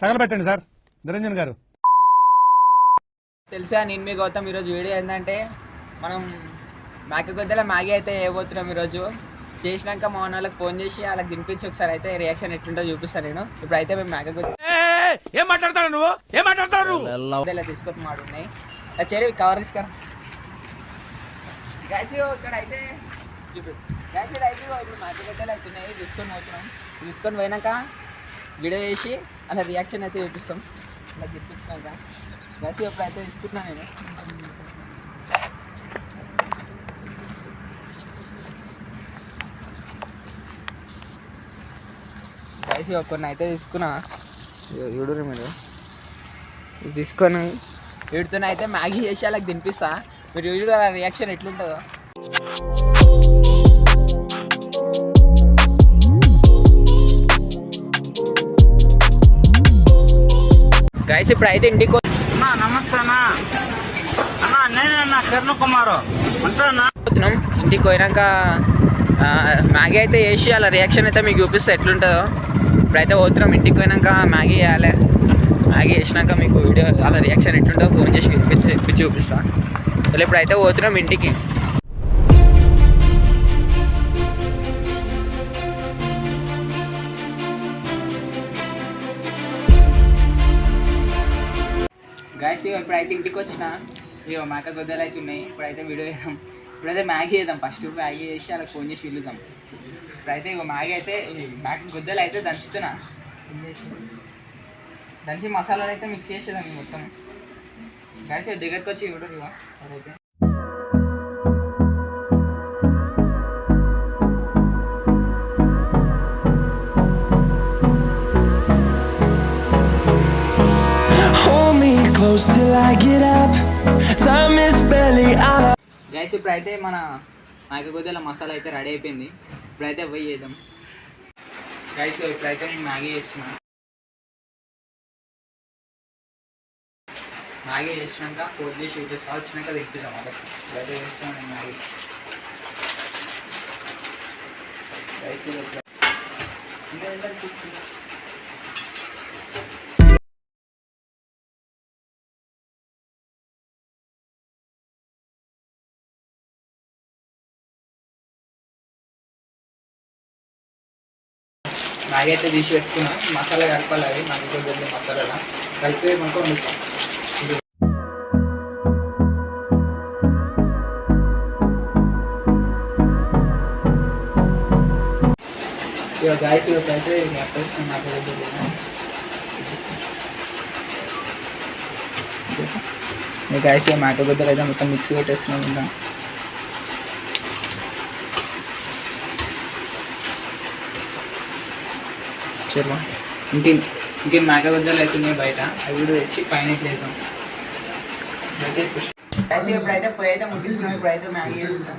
తగలబెట్టండి sir. Niranjan గారు. తెలుసా నేను మీ గౌతమ్ ఈరోజు వీడియో ఏంటంటే మనం మేక గొద్దల మ్యాగీ అయితే వేయబోతున్నాం ఈరోజు. చేసినాక మా వాళ్ళకి ఫోన్ చేసి వాళ్ళకి తినిపించి ఒకసారి అయితే రియాక్షన్ ఎట్లుంటో చూపిస్తాను నేను. ఇప్పుడు అయితే మేము మేక ఏం మాట్లాడతాడు నువ్వు? ఏం మాట్లాడతాడు గొద్దల తీసుకొని మాడున్నాయి చెరి కవర్ తీసుకురా గ్యాస్ ఇక్కడ అయితే చూపి గ్యాస్ అయితే ఇప్పుడు అవుతున్నాయి. తీసుకొని పోతున్నాం. తీసుకొని పోయినాక వీడియో చేసి అలా రియాక్షన్ అయితే చూపిస్తాం. ఇలా తినిపించినాక గ్యాస్ ఇప్పుడు అయితే తీసుకుంటున్నాను నేను. గైస్ ఇక అయితే తీసుకున్నా. చూడరు మీరు. తీసుకొని వీటితో అయితే మ్యాగీ చేసి అలా తినిపిస్తా. మీరు వీడియో రియాక్షన్ ఎట్లుంటుందో. గైస్ ఇప్పుడు అయితే ఇంటికి నమస్తే అన్నా అన్నా నేనన్నా కిరణ్ కుమారు. ఇంటికి పోయినాక మ్యాగీ అయితే వేసి అలా రియాక్షన్ అయితే మీకు చూపిస్తే ఎట్లుంటుందో. ఇప్పుడైతే పోతున్నాం. ఇంటికి పోయినాక మ్యాగీ వేయాలి. మ్యాగీ వేసినాక మీకు వీడియో అలా రియాక్షన్ ఎట్లుంటుందో ఫోన్ చేసి చూపించి చూపిస్తా. మళ్ళీ ఇప్పుడైతే పోతున్నాం ఇంటికి. గాయస్ ఇక ఇప్పుడైతే ఇంటికి వచ్చిన. ఇక మేక గొద్దలు అయితే ఉన్నాయి. ఇప్పుడైతే వీడియో వేద్దాం ఇప్పుడైతే మ్యాగీ వేద్దాం ఫస్ట్ మ్యాగీ వేసి అలా ఫోన్ చేసి వెళ్ళుదాం ఇప్పుడైతే ఇక మ్యాగీ అయితే మేక గొద్దలు అయితే దంచుతున్నా. దంచి మసాలాలు అయితే మిక్స్ చేసేదాన్ని మొత్తం. గాయస్ దగ్గరికి వచ్చి ఇవ్వడం ఇక సరే అయితే. Close till I get up. Time is barely on our guys అయితే మన మేక గొద్దల మసాలా అయితే రెడీ అయిపోయింది. ఇప్పుడైతే పోయి చేద్దాం. గైస్ ఇప్పుడైతే నేను మ్యాగీ చేస్తున్నా. మ్యాగీ చేసినాక ఫోన్ చేసి చూపిస్తా. వచ్చినాక తింటున్నాం వాళ్ళకి ఇప్పుడైతే చేస్తాను నేను మ్యాగీ. గైస్ మ్యాగీ అయితే తీసి పెట్టుకున్నా. మసాలా కలపాలి అది. మ్యాగీ గొద్దల మసాలా కలిపి మనకు వండుతాం. ఇక గాయస్ అయితే అప్పేస్తాను నాకు గొద్దలు ఇక గాయస్ మ్యాగీ గుద్దలు అయితే మొత్తం మిక్స్ పెట్టేస్తున్నాం. ఇంకా చలో ఇంకే ఇంకే మేక గొద్దలు అవుతున్నాయి బయట. అవి కూడా తెచ్చి పైన వేద్దాం. అయితే అయితే ఇప్పుడైతే పొయ్యి అయితే ముట్టిస్తున్నాం. ఇప్పుడైతే మ్యాగీ చేస్తున్నాం.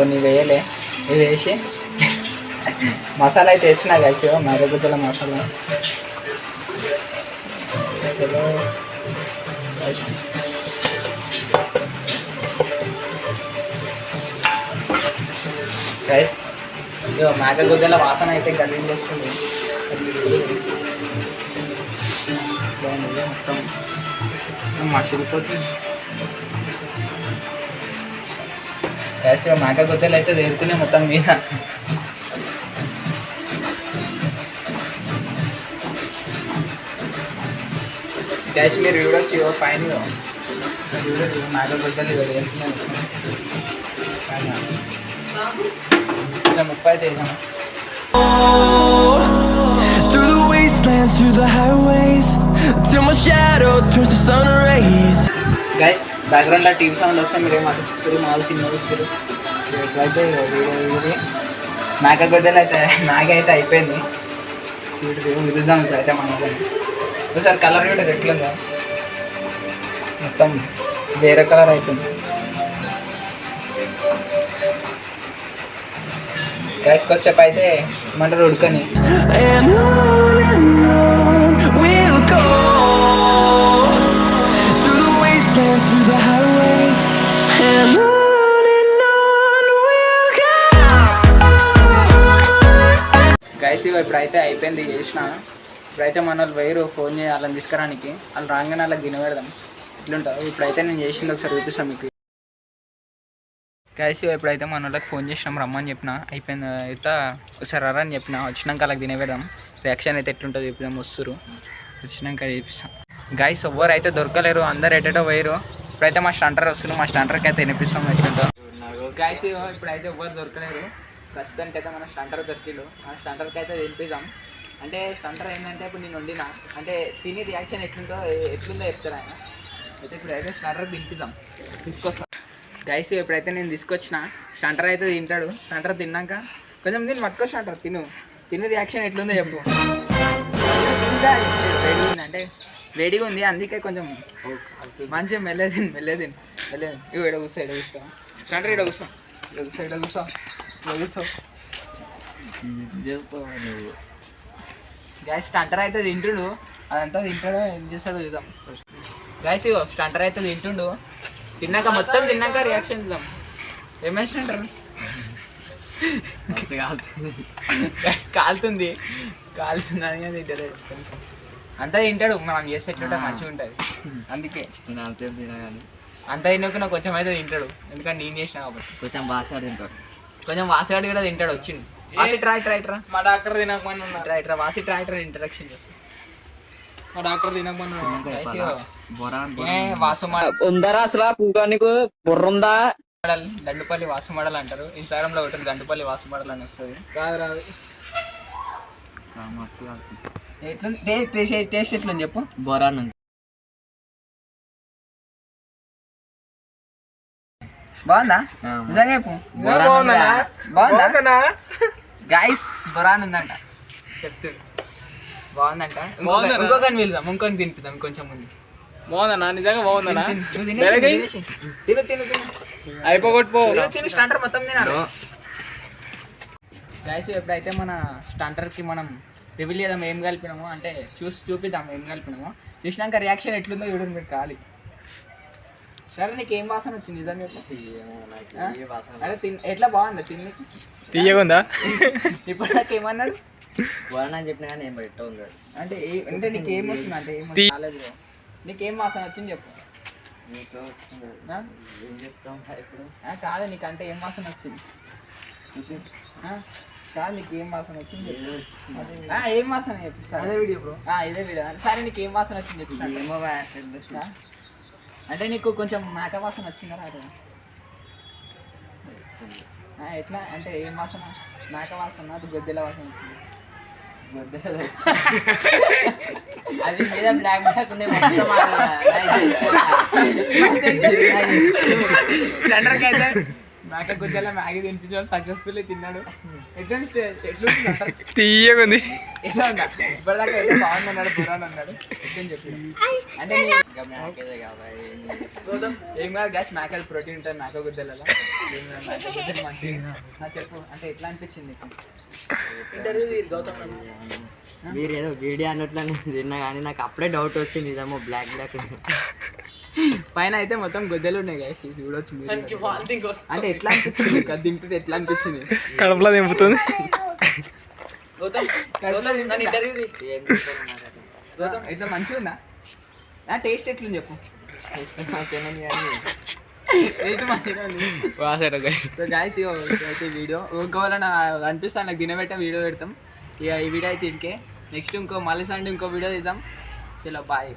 కొన్ని వేయలే. ఇవి వేసి మసాలా అయితే వేస్తున్నా కలిసి మేకగుద్దల మసాలా. చలో గైస్ ఇగో మేక గుద్దల వాసన అయితే గలీజ్ వస్తుంది మొత్తం మసిలిపోతుంది. ಯಾಕೆ ಮಾಕ ಗೊತ್ತಿಲ್ಲ ಆಯ್ತದೆ ಇರ್ತೀನಿ ಮೊತ್ತ ಮೀನ. ಕಾಶ್ಮೀರ್ ಇಡೋಚಿ ಪೈನ್ ಮಾಕ ಗೊತ್ತಲ್ಲಿ ಇದ್ದಾರೆ ಇರ್ತೀನಿ ಮುಪ್ಪಾಯ್ತು Through the wastelands, through the highways Till my shadow turns to sun rays. Guys బ్యాక్గ్రౌండ్లో టీవీ సౌండ్ వస్తే మీరు ఏమంటారు? చెప్తారు మాకు సినిమా చూస్తారు. ఇప్పుడైతే వీడియో మేక గొద్దలు అయితే మేక అయితే అయిపోయింది. విరుజాం ఇప్పుడైతే మనం. ఒకసారి కలర్ కూడా ఎట్లుందా మొత్తం వేరే కలర్ అవుతుంది గైస్ కొద్దిసేపు అయితే ఏమంటారు ఉడకని. గైస్ ఇగో ఇప్పుడైతే అయిపోయింది చేసిన. ఇప్పుడైతే మన వాళ్ళు వైరు ఫోన్ చేయాలని వాళ్ళని తీసుకురానికి. వాళ్ళు రాగానే వాళ్ళకి తినబెడదాం. ఇట్లుంటారు ఇప్పుడైతే నేను చేసింది ఒకసారి చూపిస్తాను మీకు. గైస్ ఇప్పుడైతే మన వాళ్ళకి ఫోన్ చేసినాం రమ్మని చెప్పిన. అయిపోయింది అయితే ఒకసారి రా అని చెప్పిన. వచ్చినాక అలా తినబెడదాం. రియాక్షన్ అయితే ఎట్లుంటుంది చెప్దాం వస్తురు వచ్చినాక చూపిస్తాం. గైస్ ఎవ్వరు అయితే దొరకలేరు అందరు ఎటేటో పోయారు ఇప్పుడైతే మా స్టంటర్ వస్తున్నారు మా స్టంటర్కి అయితే వినిపిస్తాం ఎట్లుంటో. గైస్ ఇప్పుడైతే ఎవ్వరు దొరకలేరు. ప్రస్తుతానికి అయితే మన స్టంటర్ దొరికిలు మన స్టంటర్కి అయితే తినిపిద్దాం అంటే స్టంటర్ ఏంటంటే ఇప్పుడు నేను వండినా. అంటే తిని రియాక్షన్ ఎట్లుందో ఎట్లుందో చెప్తారు ఆయన. అయితే ఇప్పుడు అయితే స్టంటర్కి తినిపిద్దాం తీసుకొస్తాం. గైస్ ఎప్పుడైతే నేను తీసుకొచ్చిన స్టంటర్ అయితే తింటాడు. స్టంటర్ తిన్నాక కొంచెం నేను పట్టుకో స్టంటర్ తిను. తిని రియాక్షన్ ఎట్లుందో చెప్పు. రెడీ ఉంది. అంటే రెడీగా ఉంది. అందుకే కొంచెం మంచిగా మెల్లేది మెల్లేది మెల్లేది ఇవి ఇక్కడ కూర్చో ఇక్కడ కూర్చో. స్టంటర్ ఇక్కడ కూర్చో. ఇక్కడ కూర్చో ఇక్కడ కూర్చో. కూర్చో గ్యాస్ స్టంటర్ అయితే తింటుండు. అదంతా తింటాడో ఏం చేస్తాడో చూద్దాం. గ్యాస్ ఇగో స్టంటర్ అయితే తింటుండు. తిన్నాక మొత్తం తిన్నాక రియాక్షన్ ఇద్దాం ఏమేస్తుంటారు గ్యాస్ కాలుతుంది. కాలుతుంది. అని అది తింటాడు అంతా తింటాడు. మనం చేస్తే ఎట్లుంటే మంచిగా ఉంటుంది. అందుకే. అంతా తిన్నాక కొంచెం అయితే తింటాడు. ఎందుకంటే నేను చేసిన కాబట్టి. కొంచెం బాగా తింటాడు కొంచెం వాసిగాడు కూడా తింటాడు వచ్చింది వాసి ట్రై ట్రై ట్రా మా డాక్టర్ తినకమని ఉన్నా ట్రా వాసి ట్రై ట్రా ఇంటరాక్షన్ చేస్తాం. మా డాక్టర్ తినకమని ఉన్నా బొరా ఏ వాసు ఉందరా అసలు పూగా నీకు బుర్ర ఉందా మోడల్ దండుపల్లి వాసు మోడల్ అంటారు. ఇన్స్టాగ్రామ్లో ఒకటి దండుపల్లి వాసు మోడల్ అని వస్తుంది. రాదు రాదు. ఎట్లుంది? టేస్ట్ ఎట్లుంది చెప్పు? బొరా బాగుందా నిజంగా బాగుందా గైస్ బొరాన్ ఉందంట చెప్తు బాగుందంట ఇంకొక- బాగుందనా? ఇంకొకరిని పిలుదాం ఇంకొకరిని తినిపిద్దాం కొంచెం ముందు బాగుందనా నిజంగా బాగుందనా తిను, తిను, తిను, మొత్తం తినాలి గైస్ ఎప్పుడైతే మన స్టాంటర్కి మనం రివీల్ చేద్దాం ఏం కలిపినామో అంటే చూసి చూపిద్దాం ఏం కలిపినామో చూసినాక రియాక్షన్ ఎట్లుందో చూడండి మీరు ఖాళీ. సరే నీకు ఏం వాసన వచ్చింది? నిజం చెప్పు. ఎట్లా బాగుంది? తిని తీయగుందా? ఇప్పుడు నాకు ఏమన్నాడు? బొరా అని చెప్పినా కానీ ఏం పెట్ట ఉంది అంటే ఏ- అంటే నీకు ఏం వస్తుంది? అంటే ఏం వస్తుంది? కాలేదు నీకు ఏం వాసన వచ్చింది చెప్పు. నీతో? ఏం చెప్తాం ఇప్పుడు? ఆ, కాదు నీకు అంటే ఏం వాసన వచ్చింది? ఆ? కాదు నీకు ఏం వాసన వచ్చింది చెప్పు. ఆ, ఏం వాసన చెప్పు? సరే. అదే వీడియో బ్రో. ఆ, ఇదే వీడియో. సరే నీకు ఏం వాసన వచ్చింది చెప్పు సరే. ఏమో? అంటే నీకు కొంచెం మేక వాసన వచ్చిందా రాదా? ఆ, ఎట్లా? అంటే ఏం వాసన? మేక వాసన అది గొద్దెల వాసన వచ్చింది. గొద్దెల అది మీద బ్లాక్ బ్లాక్ ఉంది మొత్తం సెంటర్కి అయితే మేక గుద్దెల మ్యాగీ తినిపించడం సక్సెస్ఫుల్లీ తిన్నాడు. ఎట్లా ఎట్లా ఉందా ఇప్పటిదాకా అయితే బాగుంది అన్నాడు బురాన్ అన్నాడు ఎట్లని చెప్పి. అంటే మ్యాకేదే కాబట్టి ఏం కాదు గ్యాస్ మేకలు ప్రోటీన్ ఉంటుంది మేక గుద్దెలలో చెప్పు అంటే ఎట్లా అనిపించింది ఇంటర్వ్యూ గౌతమ్ మీరు ఏదో వీడియో అన్నట్లు తిన్నా కానీ నాకు అప్పుడే డౌట్ వచ్చింది ఇదేమో బ్లాక్ బ్లాక్ పైన అయితే మొత్తం గొద్దెలు ఉన్నాయి గైస్ చూడొచ్చు మీరు. అంటే ఎట్లా అనిపించింది? అది దింపితే ఎట్లా అనిపించింది? కడుపులో దింపుతుంది. ఎట్లా మంచిగా ఉందా? నా టేస్ట్ ఎట్లుంది చెప్పు. సో గాయస్ అయితే వీడియో ఇంకోవాలన్నా అనిపిస్తాను నాకు తినబెట్ట వీడియో పెడతాం. ఇక ఈ వీడియో అయితే ఇంకే. నెక్స్ట్ ఇంకో మళ్ళీ సండే ఇంకో వీడియో తీద్దాం చలో బాయ్